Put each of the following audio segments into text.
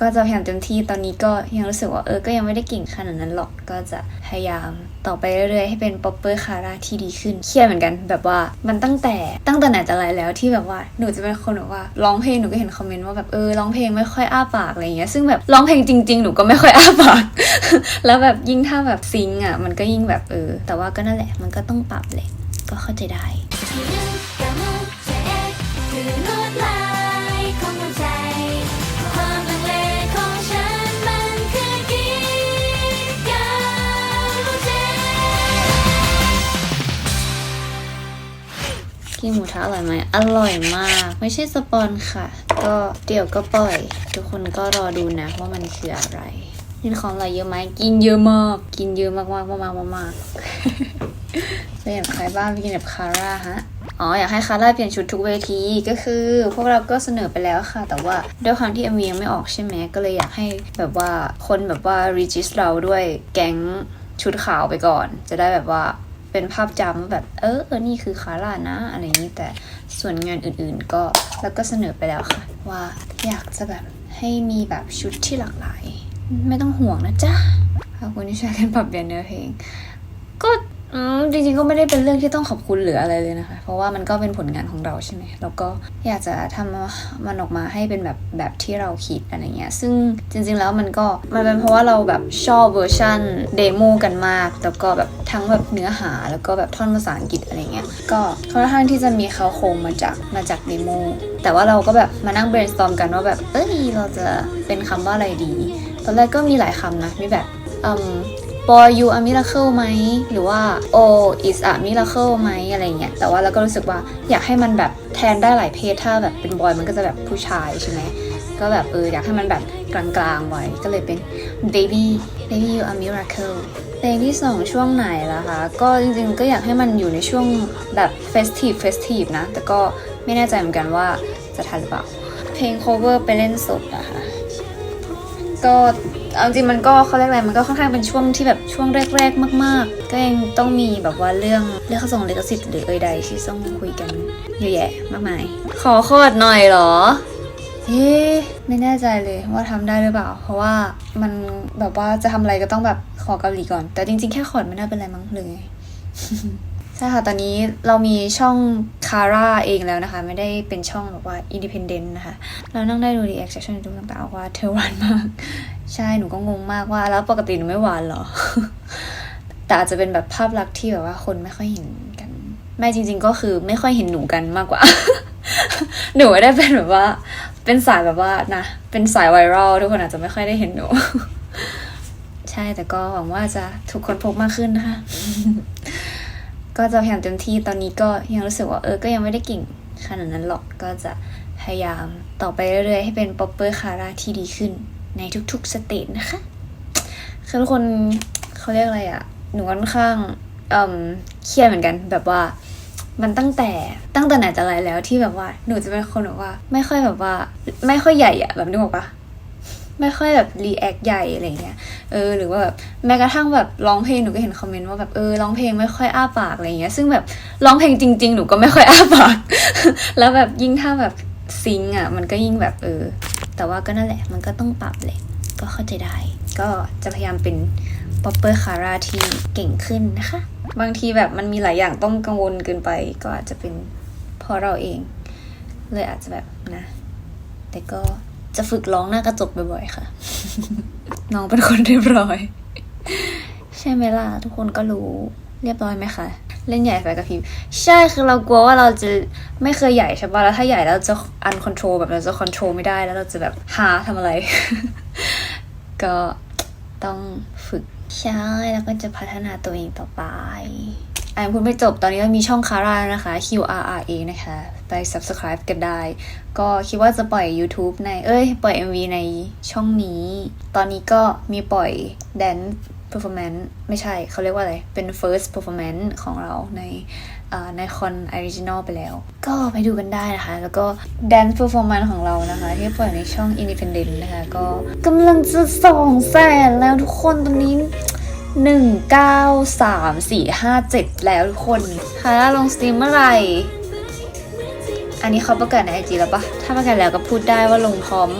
ก็จะพยายามเต็มที่ตอนนี้ก็ยังรู้สึกว่าเออก็ยังไม่ได้เก่งขนาดนั้นหรอกก็จะพยายามต่อไปเรื่อยๆให้เป็นป๊อปเปอร์คาร่าที่ดีขึ้นเครียดเหมือนกันแบบว่ามันตั้งแต่ตั้งแต่ไหนแต่ไรแล้วที่แบบว่าหนูจะเป็นคนแบบว่าร้องเพลงหนูก็เห็นคอมเมนต์ว่าแบบเออร้องเพลงไม่ค่อยอ้าปากอะไรเงี้ยซึ่งแบบร้องเพลงจริง ๆ หนูก็ไม่ค่อยอ้าปาก แล้วแบบยิ่งถ้าแบบซิงอะมันก็ยิ่งแบบเออแต่ว่าก็นั่นแหละมันก็ต้องปรับแหละก็เข้าใจได้ กินหมูทะอร่อยไหมอร่อยมาก ไม่ใช่สปอนค่ะ ก็เดี๋ยวก็ปล่อย ทุกคนก็รอดูนะว่ามันคืออะไรกินของอร่อยเยอะไหมกินเยอะมาก กินเยอะมากมากมากมากมากๆเป็นแบบใครบ้างไปกินแบบคาร่าฮะอ๋ออยากให้คาร่าเปลี่ยนชุดทุกเวทีก็คือ พวกเราก็เสนอไปแล้วค่ะ แต่ว่าด้วยความที่ MV ยังไม่ออกใช่ไหมก็เลยอยากให้แบบว่าคนแบบว่า regis เราด้วยแก๊งชุดขาวไปก่อน จะได้แบบว่า เป็นภาพจำว่าแบบเออเออนี่คือคาร่านะ อะไรนี้แต่ส่วนงานอื่นๆก็แล้วก็เสนอไปแล้วค่ะ ว่าอยากจะแบบให้มีแบบชุดที่หลากหลาย ไม่ต้องห่วงนะจ๊ะขอบคุณที่ช่วยกันปรับเปลี่ยนเนื้อเพลง ก็ อืมจริงๆก็ไม่ได้เป็นเรื่องที่ต้องขอบคุณหรืออะไรเลยนะคะ เพราะว่ามันก็เป็นผลงานของเราใช่ไหมแล้วก็อยากจะทำมันออกมาให้เป็นแบบแบบที่เราคิดอะไรเงี้ย ซึ่งจริงๆแล้วมันก็มันเป็นเพราะว่าเราแบบชอบเวอร์ชันเดโมกันมาก แล้วก็แบบทั้งแบบเนื้อหาแล้วก็แบบท่อนภาษาอังกฤษอะไรเงี้ย ก็ค่อนข้างที่จะมีเขาโครงมาจากมาจากเดโมแต่ว่าเราก็แบบมานั่ง brainstorm กันว่าแบบเอ้ยเราจะเป็นคำว่าอะไรดี ตอนแรกก็มีหลายคำนะมีแบบอืม boy you a miracle ไหมหรือว่า oh is a miracle ไหมอะไรเงี้ยแต่ว่าเราก็รู้สึกว่าอยากให้มันแบบแทนได้หลายเพศถ้าแบบเป็นบอยมันก็จะแบบผู้ชายใช่ไหมก็แบบเอออยากให้มันแบบกลางๆไว้ก็เลยเป็น baby baby you a miracle เพลงที่สองช่วงไหนล่ะคะ ก็จริงๆก็อยากให้มันอยู่ในช่วงแบบ festive festive นะ แต่ก็ไม่แน่ใจเหมือนกันว่าจะทันหรือเปล่า เพลง cover ไปเล่นสดอะคะก็ เอาจริงมันก็เขาเรียกอะไรมันก็ค่อนข้างเป็นช่วงที่แบบช่วงแรก ๆ มาก ๆ ก็ยังต้องมีแบบว่าเรื่องเรื่องขส่งลิขสิทธิ์หรือเอ่ยใดที่ต้องคุยกันเยอะแยะมากมาย ขอคอดหน่อยเหรอเอ๊ะไม่แน่ใจเลยว่าทำได้หรือเปล่า เพราะว่ามันแบบว่าจะทำอะไรก็ต้องแบบขอเกาหลีก่อน แต่จริงๆแค่ขอดไม่น่าเป็นไรมั้งเลยใช่ค่ะ ตอนนี้เรามีช่องคาร่าเองแล้วนะคะ ไม่ได้เป็นช่องแบบว่าอินดิเพนเดนต์นะคะ เรานั่งได้ดูรีแอคชั่นดูต่างๆว่าเธอหวานมาก ใช่ หนูก็งงมากว่า แล้วปกติหนูไม่หวานเหรอ แต่อาจจะเป็นแบบภาพลักษณ์ที่แบบว่าคนไม่ค่อยเห็นกัน ไม่จริง ๆ ก็คือไม่ค่อยเห็นหนูกันมากกว่า หนูไม่ได้เป็นแบบว่า เป็นสายแบบว่านะ เป็นสายไวรัลทุกคนอาจจะไม่ค่อยได้เห็นหนู ใช่ แต่ก็หวังว่าจะถูกคนพบมากขึ้นนะคะ ก็จะพยายามเต็มที่ตอนนี้ก็ยังรู้สึกว่าเออก็ยังไม่ได้เก่งขนาดนั้นหรอกก็จะพยายามต่อไปเรื่อยๆ ให้เป็นป๊อปเปอร์คาร่าที่ดีขึ้นในทุกๆสเตจนะคะคือทุกคนเขาเรียกอะไรอะ่ะหนูค่อนข้างเอ่มเครียดเหมือนกันแบบว่ามันตั้งแต่ตั้งแต่ไหนแต่ไรแล้วที่แบบว่าหนูจะเป็นคนแบบว่า ไม่ค่อยแบบว่า ไม่ค่อยใหญ่อะแบบนึกออกปะ ไม่ค่อยแบบรีแอคใหญ่อะไรเงี้ยเออหรือว่าแบบแม้กระทั่งแบบร้องเพลงหนูก็เห็นคอมเมนต์ว่าแบบเออร้องเพลงไม่ค่อยอ้าปากอะไรเงี้ยซึ่งแบบร้องเพลงจริง ๆ หนูก็ไม่ค่อยอ้าปาก แล้วแบบยิ่งถ้าแบบซิงอะมันก็ยิ่งแบบเออ แต่ว่าก็นั่นแหละมันก็ต้องปรับแหละก็เข้าใจได้ ก็จะพยายามเป็นป๊อปเปอร์คาร่าที่เก่งขึ้นนะคะ บางทีแบบมันมีหลายอย่างต้องกังวลเกินไป ก็อาจจะเป็นเพราะเราเอง เลยอาจจะแบบนะ แต่ก็ จะฝึกร้องหน้ากระจกบ่อยๆค่ะ น้องเป็นคนเรียบร้อย ใช่ไหมล่ะ ทุกคนก็รู้เรียบร้อยไหมคะ เล่นใหญ่ไฟกระพริบใช่คือเรากลัวว่าเราจะไม่เคยใหญ่ใช่ป่ะแล้วถ้าใหญ่แล้วจะอันคอนโทรลแบบเราจะคอนโทรลไม่ได้แล้วเราจะแบบหาทำอะไร ก็ต้องฝึกใช่แล้วก็จะพัฒนาตัวเองต่อไปอ่านพูดไม่จบตอนนี้เรามีช่องคาร่านะคะ Q R R A นะคะ ไป subscribe กันได้ ก็คิดว่าจะปล่อย YouTube ใน เอ้ย ปล่อย MV ในช่องนี้ ตอนนี้ก็มีปล่อย dance performance ไม่ใช่เขาเรียกว่าอะไร เป็น first performance ของเราในในคอนออริจินอลไปแล้ว ก็ไปดูกันได้นะคะ แล้วก็ dance performance ของเรานะคะ ที่ปล่อยในช่อง independent นะคะ ก็กำลังจะสองแสนแล้วทุกคนตอนนี้หนึ่งเก้าสามสี่ห้าเจ็ดแล้วทุกคนฮาร่าลงสตรีมเมื่อไหร่ อันนี้เขาประกาศในไอจีแล้วปะถ้าประกาศแล้วก็พูดได้ว่าลงพร้อม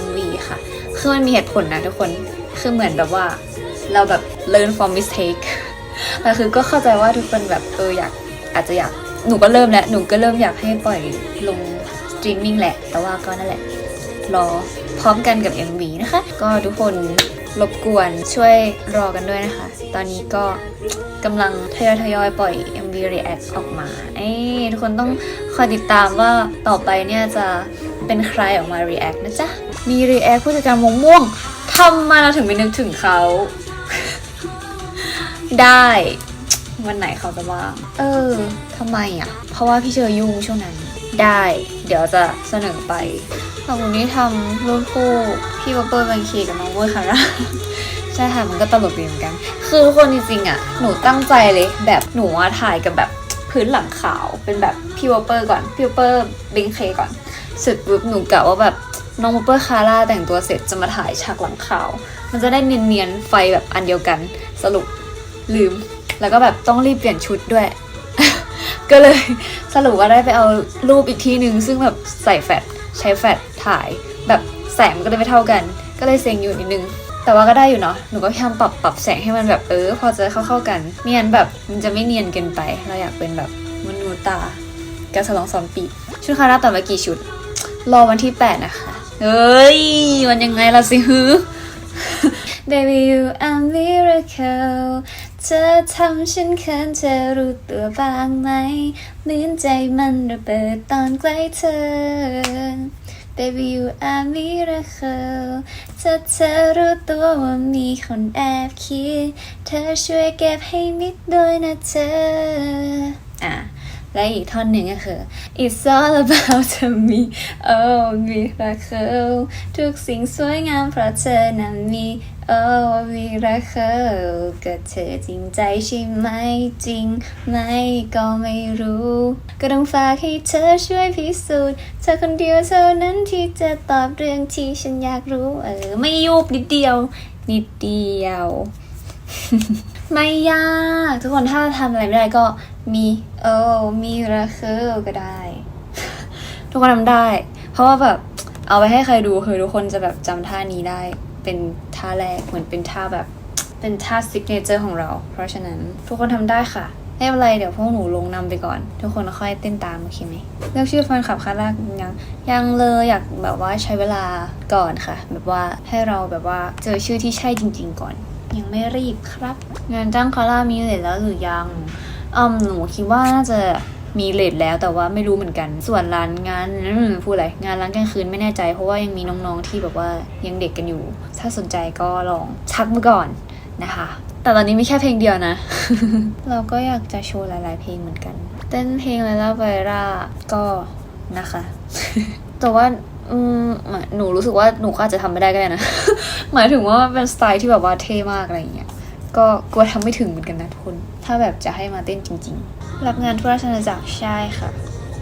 MV ค่ะ คือมันมีเหตุผลนะทุกคน คือเหมือนแบบว่า เราแบบ learn from mistake แต่คือก็เข้าใจว่าทุกคนแบบเอออยากอาจจะอยากหนูก็เริ่มแล้วหนูก็เริ่มอยากให้ปล่อยลงสตรีมมิ่งแหละ แต่ว่าก็นั่นแหละ รอพร้อมกันกับ MV นะคะ ก็ทุกคนรบกวนช่วยรอกันด้วยนะคะ ตอนนี้ก็กำลังทยอยทยอยๆปล่อย MV React ออกมาเอ้ยทุกคนต้องคอยติดตามว่าต่อไปเนี่ยจะเป็นใครออกมา React นะจ๊ะ มี React ผู้จัดการมงม่วงทำไมาเราถึงไม่นึกถึงเขา ได้วันไหนเขาจะว่าง เออทำไมอะ เพราะว่าพี่เชอยุ่งช่วงนั้น ได้ เดี๋ยวจะเสนอไปขอบคุณที่ทำรูปคู่พี่ป๊อปเปอร์บังคีกับน้องเวอร์คาร่าใช่ค่ะมันก็ตลกดีเหมือนกัน คือทุกคนจริงๆอะหนูตั้งใจเลยแบบหนูอะถ่ายกับแบบพื้นหลังขาวเป็นแบบพี่วอปเปอร์ก่อนพี่วอปเปอร์เบงเคก่อนเสร็จปุ๊บหนูกะว่าแบบน้องวอปเปอร์คาร่าแต่งตัวเสร็จจะมาถ่ายฉากหลังขาว มันจะได้เนียนๆไฟแบบอันเดียวกันสรุปลืม แล้วก็แบบต้องรีบเปลี่ยนชุดด้วย ก็เลยสรุปว่าได้ไปเอารูปอีกทีหนึ่งซึ่งแบบใส่แฟลชใช้แฟลชถ่าย แบบแสงมันก็เลยไม่เท่ากัน ก็เลยเซ็งอยู่นิดนึง แต่ว่าก็ได้อยู่เนาะ หนูก็พยายามปรับปรับแสงให้มันแบบเออ พอจะเข้าเข้าๆกันเนียนแบบมันจะไม่เนียนเกินไป เราอยากเป็นแบบมนูตาการสลองสองปีชุดคาราต่อมากี่ชุด รอวันที่ 8 นะคะ เฮ้ยวันยังไงล่ะสิฮือ Baby you are miracle เธอทำฉันเขินเธอรู้ตัวบ้างไหมเหมือนใจมันระเบิดตอนใกล้เธอ Baby you are miracle ถ้าเธอรู้ตัวว่ามีคนแอบคิด เธอช่วยเก็บให้มิดด้วยนะเธออะ และอีกท่อนหนึ่งก็คือ It's all about me oh miracle ทุกสิ่งสวยงามเพราะเธอนั้นมี oh miracle ก็เธอจริงใจใช่ไหมจริงไหมก็ไม่รู้ ก็ต้องฝากให้เธอช่วยพิสูจน์เธอคนเดียวเท่านั้นที่จะตอบเรื่องที่ฉันอยากรู้ เออ ไม่ยุบนิดเดียว นิดเดียว ไม่ยาก ทุกคนถ้าทำอะไรไม่ได้ก็มีเออมีระคือก็ได้ ทุกคนทำได้ เพราะว่าแบบเอาไปให้ใครดูคือทุกคนจะแบบจำท่านี้ได้ เป็นท่าแรกเหมือนเป็นท่าแบบ เป็นท่าซิกเนเจอร์ของเรา เพราะฉะนั้นทุกคนทำได้ค่ะไม่เป็นไรเดี๋ยวพวกหนูลงนำไปก่อน ทุกคนค่อยเต้นตามโอเคไหมเลือกชื่อแฟนคลับคาร่ายังยังเลยอยากแบบว่าใช้เวลาก่อนค่ะ แบบว่าให้เราแบบว่าเจอชื่อที่ใช่จริง ๆ ก่อน ยังไม่รีบครับ งานจ้างคาร่ามีเลทแล้วหรือยังอืมหนูคิดว่าน่าจะมีเลทแล้วแต่ว่าไม่รู้เหมือนกัน ส่วนร้านงานอืมพูดอะไรงานร้านกลางคืนไม่แน่ใจ เพราะว่ายังมีน้องๆที่แบบว่ายังเด็กกันอยู่ ถ้าสนใจก็ลองทักมาก่อนนะคะ แต่ตอนนี้มีแค่เพลงเดียวนะ เราก็อยากจะโชว์หลาย ๆ เพลงเหมือนกัน เต้นเพลงไลล่าไบราก็นะคะ แต่ว่า อืมหนูรู้สึกว่าหนูก็อาจจะทำไม่ได้ก็ได้นะ หมายถึงว่ามันเป็นสไตล์ที่แบบว่าเท่มากอะไรอย่างเงี้ย ก็กลัวทำไม่ถึงเหมือนกันนะทุกคน ถ้าแบบจะให้มาเต้นจริง ๆ รับงานทั่วราชอาณาจักรใช่ค่ะ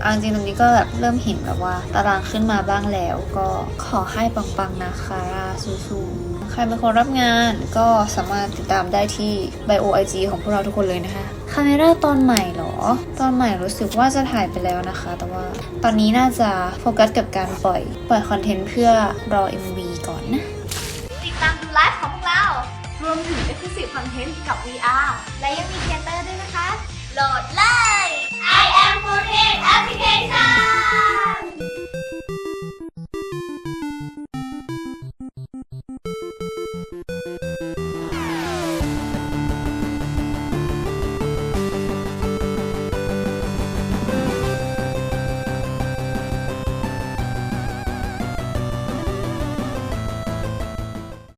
เอาจริงตรงนี้ก็แบบเริ่มเห็นแบบว่า ตารางขึ้นมาบ้างแล้ว ก็ขอให้ปังๆนะคะสู้ๆ รเป็นคนรับงานก็สามารถติดตามได้ที่ไบโอไอจีของพวกเราทุกคนเลยนะคะคาเมราตอนใหม่เหรอ ตอนใหม่รู้สึกว่าจะถ่ายไปแล้วนะคะ แต่ว่าตอนนี้น่าจะโฟกัสกับการปล่อย ปล่อยคอนเทนต์เพื่อรอ MV ก่อนนะ ติดตามดูไลฟ์ของพวกเรา รวมถึง Exclusive Content กับ VR และยังมีเทเตอร์ด้วยนะคะ โหลดเลย I am 4 Application